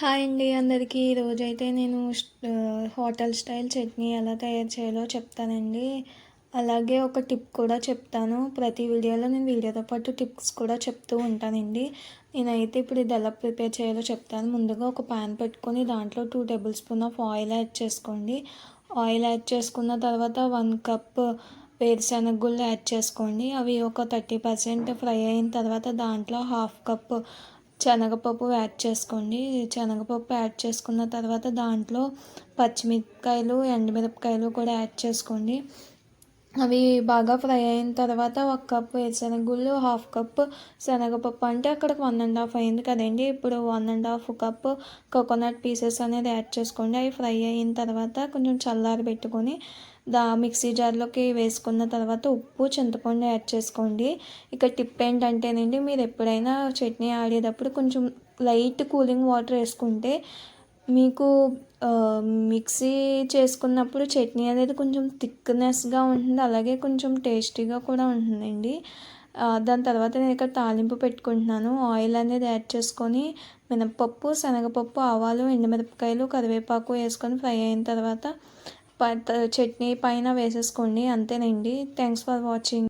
Hi అండి అందరికీ. ఈరోజైతే నేను హోటల్ స్టైల్ చట్నీ ఎలా తయారు చేయాలో చెప్తానండి. అలాగే ఒక టిప్ కూడా చెప్తాను. ప్రతి వీడియోలో నేను వీడియోతో పాటు టిప్స్ కూడా చెప్తూ ఉంటానండి. నేనైతే ఇప్పుడు ఇది ఎలా ప్రిపేర్ చేయాలో చెప్తాను. ముందుగా ఒక ప్యాన్ పెట్టుకొని దాంట్లో two tablespoon of oil add చేసుకోండి. ఆయిల్ యాడ్ చేసుకున్న తర్వాత వన్ కప్ వేరుశనగ గుళ్ళు యాడ్ చేసుకోండి. అవి ఒక థర్టీ పర్సెంట్ ఫ్రై అయిన తర్వాత దాంట్లో హాఫ్ కప్ శనగపప్పు యాడ్ చేసుకోండి. శనగపప్పు యాడ్ చేసుకున్న తర్వాత దాంట్లో పచ్చిమిరపకాయలు ఎండుమిరపకాయలు కూడా యాడ్ చేసుకోండి. అవి బాగా ఫ్రై అయిన తర్వాత ఒక కప్ వేరుశనగుళ్ళు హాఫ్ కప్ శనగపప్పు. అంటే అక్కడికి వన్ అండ్ హాఫ్ అయింది కదండి. ఇప్పుడు one and half cup coconut pieces అనేది యాడ్ చేసుకోండి. అవి ఫ్రై అయిన తర్వాత కొంచెం చల్లారి పెట్టుకొని దా మిక్సీ జార్లోకి వేసుకున్న తర్వాత ఉప్పు చింతపండు యాడ్ చేసుకోండి. ఇక టిప్ ఏంటంటేనండి మీరు ఎప్పుడైనా చట్నీ ఆడేటప్పుడు కొంచెం లైట్ కూలింగ్ వాటర్ వేసుకుంటే మీకు మిక్సీ చేసుకున్నప్పుడు చట్నీ అనేది కొంచెం థిక్నెస్గా ఉంటుంది. అలాగే కొంచెం టేస్టీగా కూడా ఉంటుందండి. దాని తర్వాత నేను ఇక్కడ తాలింపు పెట్టుకుంటున్నాను. ఆయిల్ అనేది యాడ్ చేసుకొని మినపప్పు శనగపప్పు ఆవాలు ఎండుమిరపకాయలు కరివేపాకు వేసుకొని ఫ్రై అయిన తర్వాత చట్నీ పైన వేసేసుకోండి. అంతేనండి. Thanks for watching.